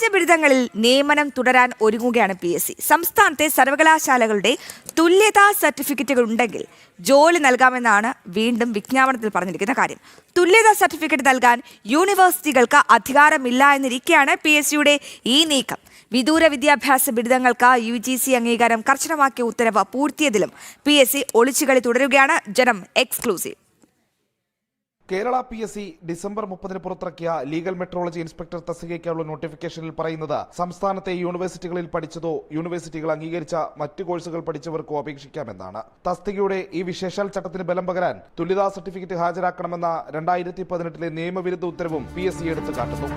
വ്യാജബിരുദങ്ങളിൽ നിയമനം തുടരാൻ ഒരുങ്ങുകയാണ് പി എസ് സി. സംസ്ഥാനത്തെ സർവകലാശാലകളുടെ തുല്യതാ സർട്ടിഫിക്കറ്റുകൾ ഉണ്ടെങ്കിൽ ജോലി നൽകാമെന്നാണ് വീണ്ടും വിജ്ഞാപനത്തിൽ പറഞ്ഞിരിക്കുന്ന കാര്യം. തുല്യതാ സർട്ടിഫിക്കറ്റ് നൽകാൻ യൂണിവേഴ്സിറ്റികൾക്ക് അധികാരമില്ല എന്നിരിക്കെയാണ് പി എസ് സിയുടെ ഈ നീക്കം. വിദൂര വിദ്യാഭ്യാസ ബിരുദങ്ങൾക്ക് യു ജി സി അംഗീകാരം കർശനമാക്കിയ ഉത്തരവ് പൂർത്തിയതിലും പി എസ് സി ഒളിച്ചുകളി തുടരുകയാണ് Janam exclusive. Kerala P S C December മുപ്പതിന് പുറത്തിറക്കിയ ലീഗൽ മെട്രോളജി ഇൻസ്പെക്ടർ തസ്തികയ്ക്കുള്ള നോട്ടിഫിക്കേഷനിൽ പറയുന്നത് സംസ്ഥാനത്തെ യൂണിവേഴ്സിറ്റികളിൽ പഠിച്ചതോ യൂണിവേഴ്സിറ്റികൾ അംഗീകരിച്ച മറ്റു കോഴ്സുകൾ പഠിച്ചവർക്കോ അപേക്ഷിക്കാമെന്നാണ്. തസ്തികയുടെ ഈ വിശേഷാൽ ചട്ടത്തിന് ബലം പകരാൻ തുല്യതാ സർട്ടിഫിക്കറ്റ് ഹാജരാക്കണമെന്ന രണ്ടായിരത്തി പതിനെട്ടിലെ നിയമവിരുദ്ധ ഉത്തരവും പി എസ് സി എടുത്തു കാട്ടുന്നു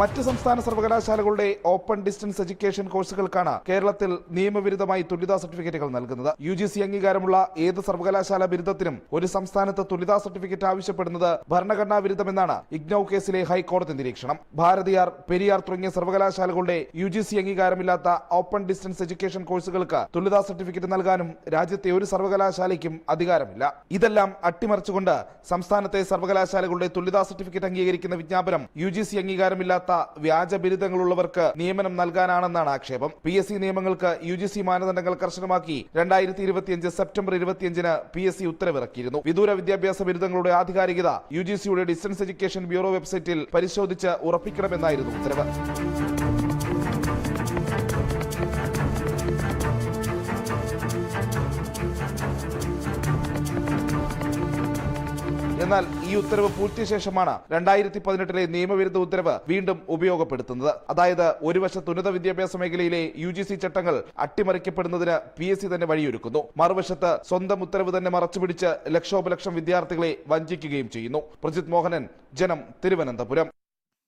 മറ്റ് സംസ്ഥാന സർവകലാശാലകളുടെ ഓപ്പൺ ഡിസ്റ്റൻസ് എഡ്യൂക്കേഷൻ കോഴ്സുകൾക്കാണ് കേരളത്തിൽ നിയമവിരുദ്ധമായി തുല്യതാ സർട്ടിഫിക്കറ്റുകൾ നൽകുന്നത്. യു ജി സി അംഗീകാരമുള്ള ഏത് സർവകലാശാല ബിരുദത്തിനും ഒരു സംസ്ഥാനത്ത് തുല്യതാ സർട്ടിഫിക്കറ്റ് ആവശ്യപ്പെടുന്നത് ഭരണഘടനാ വിരുദ്ധമെന്നാണ് ഇഗ്നോ കേസിലെ ഹൈക്കോടതി നിരീക്ഷണം. ഭാരതിയാർ പെരിയാർ തുടങ്ങിയ സർവകലാശാലകളുടെ യു ജി സി അംഗീകാരമില്ലാത്ത ഓപ്പൺ ഡിസ്റ്റൻസ് എഡ്യൂക്കേഷൻ കോഴ്സുകൾക്ക് തുല്യതാ സർട്ടിഫിക്കറ്റ് നൽകാനും രാജ്യത്തെ ഒരു സർവകലാശാലയ്ക്കും അധികാരമില്ല. ഇതെല്ലാം അട്ടിമറിച്ചുകൊണ്ട് സംസ്ഥാനത്തെ സർവകലാശാലകളുടെ തുല്യതാ സർട്ടിഫിക്കറ്റ് അംഗീകരിക്കുന്ന വിജ്ഞാപനം യു ജി സി അംഗീകാരമില്ലാത്ത വ്യാജ ബിരുദങ്ങളുള്ളവർക്ക് നിയമനം നൽകാനാണെന്നാണ് ആക്ഷേപം. പി എസ് സി നിയമങ്ങൾക്ക് യു ജി സി മാനദണ്ഡങ്ങൾ കർശനമാക്കി രണ്ടായിരത്തി ഇരുപത്തിയഞ്ച് സെപ്റ്റംബർ ഇരുപത്തിയഞ്ചിന് പി എസ് സി ഉത്തരവിറക്കിയിരുന്നു. വിദൂര വിദ്യാഭ്യാസ ബിരുദങ്ങളുടെ ആധികാരികത യു ജി സിയുടെ ഡിസ്റ്റൻസ് എഡ്യൂക്കേഷൻ ബ്യൂറോ വെബ്സൈറ്റിൽ പരിശോധിച്ച് ഉറപ്പിക്കണമെന്നായിരുന്നു ഉത്തരവ്. എന്നാൽ ഈ ഉത്തരവ് പൂഴ്ത്തിയ ശേഷമാണ് രണ്ടായിരത്തി പതിനെട്ടിലെ നിയമവിരുദ്ധ ഉത്തരവ് വീണ്ടും ഉപയോഗപ്പെടുത്തുന്നത്. അതായത് ഒരു വശത്ത് ഉന്നത വിദ്യാഭ്യാസ മേഖലയിലെ യു ജി സി ചട്ടങ്ങൾ അട്ടിമറിക്കപ്പെടുന്നതിന് പി എസ് സി തന്നെ വഴിയൊരുക്കുന്നു. മറുവശത്ത് സ്വന്തം ഉത്തരവ് തന്നെ മറച്ചുപിടിച്ച് ലക്ഷോപലക്ഷം വിദ്യാർത്ഥികളെ വഞ്ചിക്കുകയും ചെയ്യുന്നു. പ്രജിത് മോഹനൻ ജനം തിരുവനന്തപുരം.